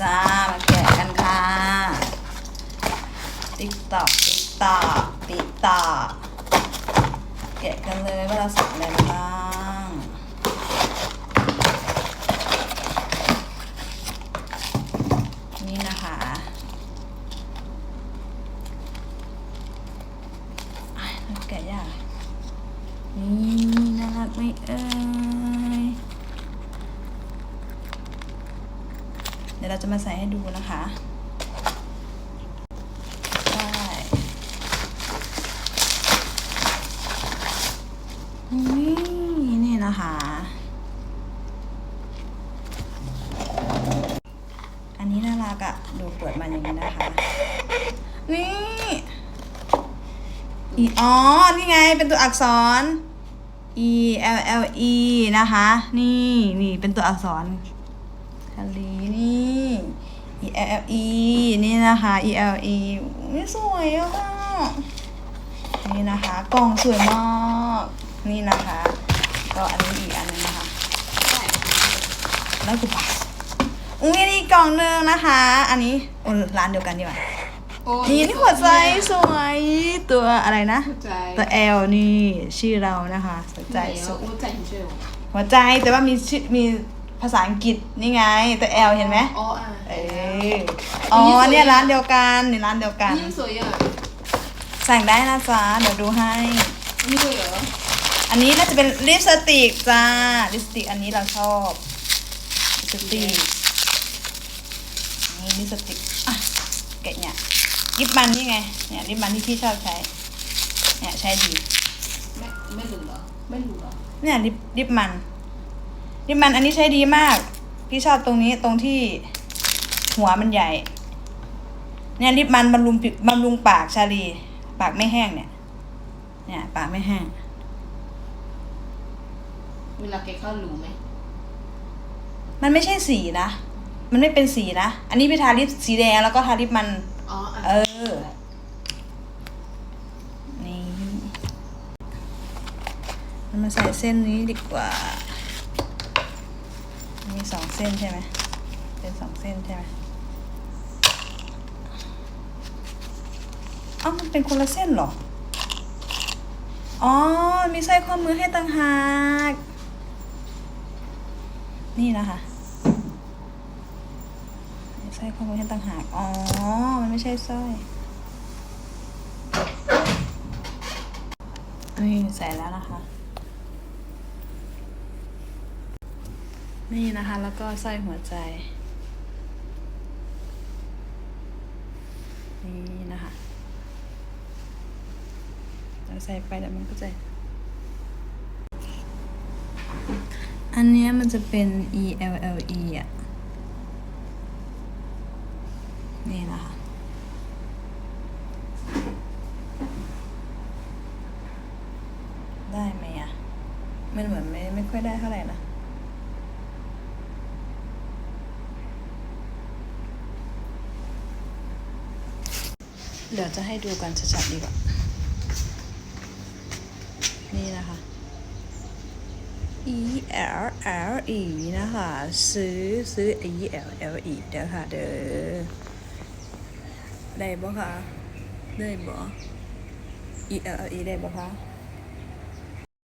จ้า มาแกะกันค่ะ ติ๊กตอกติ๊กตอกติ๊กตอกแกะกันเลยว่าเราสับอะไรบ้างนี่นะคะแกะยากนี่น่ารักไหมเอ่ย เดี๋ยวเราจะมาใส่ให้ดูนะคะได้นี่นี่นะคะ อันนี้น่ารักอะดูเปิดมาอย่างนี้นะคะ นี่อีอ๋อ นี่ไง เป็นตัวอักษร E L L E นะคะ นี่ นี่ เป็นตัวอักษร ทะเลนี่ E L L E นี่นะคะ E L E นี่สวยอะค่ะนี่นะคะกล่องสวยมาก นี่นะคะ ก็อันนี้อีกอันหนึงนะคะแล้วกูปาอุ้ยอันนี้กล่องหนึงนะคะ อันนี้โอ้ร้านเดียวกันดีกว่าโอ้นี่นี่หัวใจสวยตัวอะไรนะหัวใจตัว L นี่ชื่อเรานะคะหัวใจสวยหัวใจเฉยหัวใจแต่ว่ามีชื่อมี ภาษาอังกฤษนี่ไงตัว L เห็นไหมอ๋ออะเอออ๋อเนี่ยร้านเดียวกันนี่ร้านเดียวกัน นี่สวยอะสั่งได้นะจ๊ะเดี๋ยวดูให้นี่สวยเหรออันนี้น่าจะเป็นลิปสติกจ้าลิปสติกอันนี้เราชอบลิปสติกนี่ลิปสติกอะแกะเนี่ยลิปมันนี่ไงเนี่ยลิปมันที่พี่ชอบใช้เนี่ยใช้ดีไม่ไม่หลุดเหรอไม่หลุดเหรอเนี่ยลิปลิปมัน ลิปมันอันนี้ใช้ดีมาก พี่ชอบตรงนี้ตรงที่หัวมันใหญ่ เนี่ยลิปมันบำรุงปิบำรุงปากชาลี ปากไม่แห้งเนี่ย เนี่ย ปากไม่แห้ง เวลาแกเข้ารูไหม มันไม่ใช่สีนะ มันไม่เป็นสีนะ อันนี้พี่ทาลิปสีแดงแล้วก็ทาลิปมัน อ๋ออะเออ นี่เรามาใส่เส้นนี้ดีกว่า มีสองเส้นใช่ไหมเป็นสองเส้นใช่ไหมอ้ามันเป็นคนละเส้นหรอ อ๋อ มีสร้อยข้อมือให้ต่างหาก นี่นะคะมีสร้อยข้อมือให้ต่างหาก อ๋อ มันไม่ใช่สร้อย นี่ใส่แล้วนะคะ นี่นะคะ แล้วก็สร้อยหัวใจ นี่นะคะ เราใส่ไปแล้วมันก็จะ อันเนี้ยมันจะเป็น E L L E อะ นี่นะคะได้ไหมอะ มันเหมือนไม่ไม่ค่อยได้เท่าไหร่นะ เดี๋ยวจะให้ดูกันชัดๆดีกว่า นี่นะคะ E L L E นะคะ ซื้อซื้อ E L L E เด้อค่ะเด้อ ได้บ่คะ ได้บ่ E L L E ได้บ่คะ